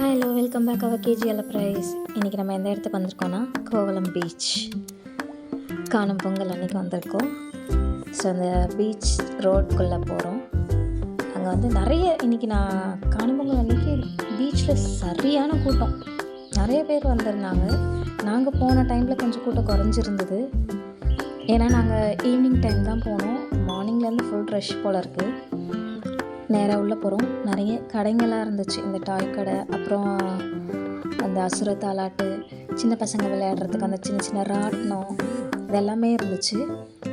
Hello welcome back our KGL price இன்றைக்கி நம்ம எந்த இடத்துக்கு வந்திருக்கோன்னா கோவலம் பீச் காணும் பொங்கல் அன்றைக்கி வந்திருக்கோம். ஸோ அந்த பீச் ரோட்குள்ளே போகிறோம் அங்கே வந்து நிறைய இன்றைக்கி நான் காணும் பொங்கல் அன்றைக்கி பீச்சில் சரியான கூட்டம். நிறைய பேர் வந்திருந்தாங்க. நாங்கள் போன டைமில் கொஞ்சம் கூட்டம் குறைஞ்சிருந்தது. ஏன்னா நாங்கள் ஈவினிங் டைம் தான் போனோம். மார்னிங்லேருந்து ஃபுல் ரஷ் போல் இருக்குது நேராக உள்ளே போகிறோம் நிறைய கடைங்கள்லாம் இருந்துச்சு. இந்த டாய் கடை அப்புறம் அந்த அசுர தாலாட்டு சின்ன பசங்க விளையாடுறதுக்கு அந்த சின்ன சின்ன ராட்டினம் இதெல்லாமே இருந்துச்சு.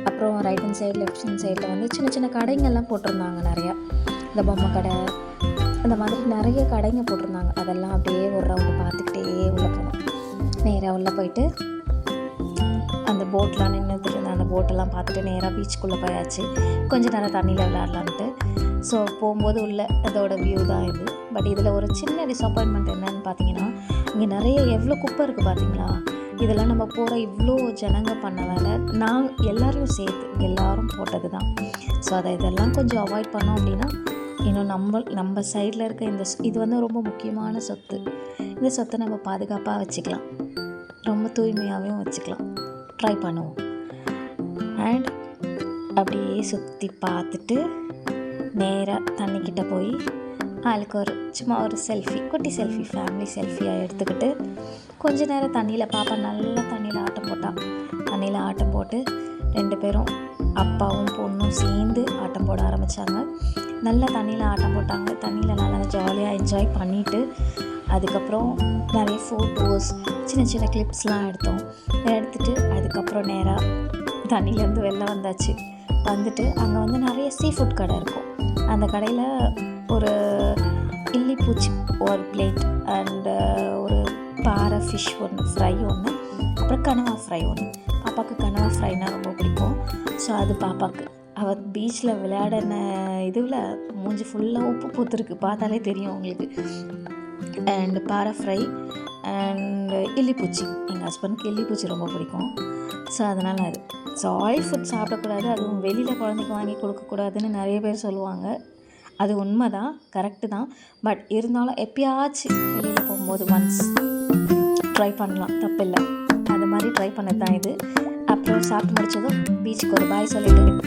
அப்புறம் right hand side left hand சைடில் வந்து சின்ன சின்ன கடைங்கள்லாம் போட்டிருந்தாங்க நிறையா. இந்த பொம்மை கடை அந்த மாதிரி நிறைய கடைங்க போட்டிருந்தாங்க. அதெல்லாம் அப்படியே ஒரு ரவுண்டு பார்த்துக்கிட்டே உள்ளே போனோம். நேராக உள்ளே போயிட்டு அந்த போட்லாம் நின்று போட்டெல்லாம் பார்த்துட்டு நேராக பீச்சுக்குள்ளே போயாச்சு. கொஞ்ச நேரம் தண்ணியில் விளையாடலான்ட்டு. ஸோ போகும்போது உள்ள அதோட வியூ தான் இது. பட் இதில் ஒரு சின்ன டிஸப்பாயின்மெண்ட் என்னன்னு பார்த்தீங்கன்னா இங்கே நிறைய எவ்வளோ குப்பை இருக்குது பார்த்தீங்களா? இதெல்லாம் நம்ம போகிற இவ்வளோ ஜனங்க பண்ண வேலை. நான் எல்லோரும் சேர்த்து எல்லோரும் போட்டது தான். ஸோ அதை இதெல்லாம் கொஞ்சம் அவாய்ட் பண்ணோம் அப்படின்னா இன்னும் நம்ம நம்ம சைடில் இருக்க இந்த சொ- இது வந்து ரொம்ப முக்கியமான சொத்து. இந்த சொத்தை நம்ம பாதுகாப்பாக வச்சுக்கலாம். ரொம்ப தூய்மையாகவும் வச்சுக்கலாம். ட்ரை பண்ணுவோம். அண்ட் அப்படியே சுற்றி பார்த்துட்டு நேராக தண்ணிக்கிட்ட போய் ஆளுக்கு ஒரு சும்மா ஒரு செல்ஃபி குட்டி செல்ஃபி ஃபேமிலி செல்ஃபியாக எடுத்துக்கிட்டு கொஞ்ச நேரம் தண்ணியில் பாப்பா நல்லா தண்ணியில் ஆட்டம் போட்டான் தண்ணியில் ஆட்டம் போட்டு ரெண்டு பேரும் அப்பாவும் பொண்ணும் சேர்ந்து ஆட்டம் போட ஆரம்பித்தாங்க நல்லா தண்ணியில் ஆட்டம் போட்டாங்க. தண்ணியில் நல்லா ஜாலியாக என்ஜாய் பண்ணிவிட்டு அதுக்கப்புறம் நிறைய ஃபோட்டோஸ் சின்ன சின்ன கிளிப்ஸ்லாம் எடுத்தோம். எடுத்துட்டு அதுக்கப்புறம் நேராக தண்ணியிலேருந்து வெளில வந்தாச்சு. வந்துட்டு அங்கே வந்து நிறைய சீ ஃபுட் கடை இருக்கும். அந்த கடையில் ஒரு இல்லிப்பூச்சி ஒரு பிளேட் அண்டு ஒரு பாறை ஃபிஷ் ஒன்று ஃப்ரை ஒன்று அப்புறம் கனவா ஃப்ரை ஒன்று பாப்பாவுக்கு கனவா ஃப்ரைனா ரொம்ப பிடிக்கும். ஸோ அது பாப்பாவுக்கு அவள் பீச்சில் விளையாடின இதுவில் மூஞ்சி ஃபுல்லாக உப்பு பூத்துருக்கு. பார்த்தாலே தெரியும் உங்களுக்கு அண்டு பாறை ஃப்ரை அண்ட் இல்லிப்பூச்சி எங்கள் ஹஸ்பண்ட்க்கு இல்லிப்பூச்சி ரொம்ப பிடிக்கும். ஸோ அதனால் அது. ஸோ ஆயில் ஃபுட் சாப்பிடக்கூடாது. அதுவும் வெளியில் குழந்தைக்கு வாங்கி கொடுக்கக்கூடாதுன்னு நிறைய பேர் சொல்லுவாங்க. அது உண்மை தான் கரெக்டு தான். பட் இருந்தாலும் எப்பயாச்சும் வெளியில் போகும்போது ஒன்ஸ் ட்ரை பண்ணலாம். தப்பில்லை. அது மாதிரி ட்ரை பண்ணது தான் இது. அப்புறம் சாப்பிட்டு முடிச்சதும் பீச்சுக்கு ஒரு பாய் சொல்லிட்டு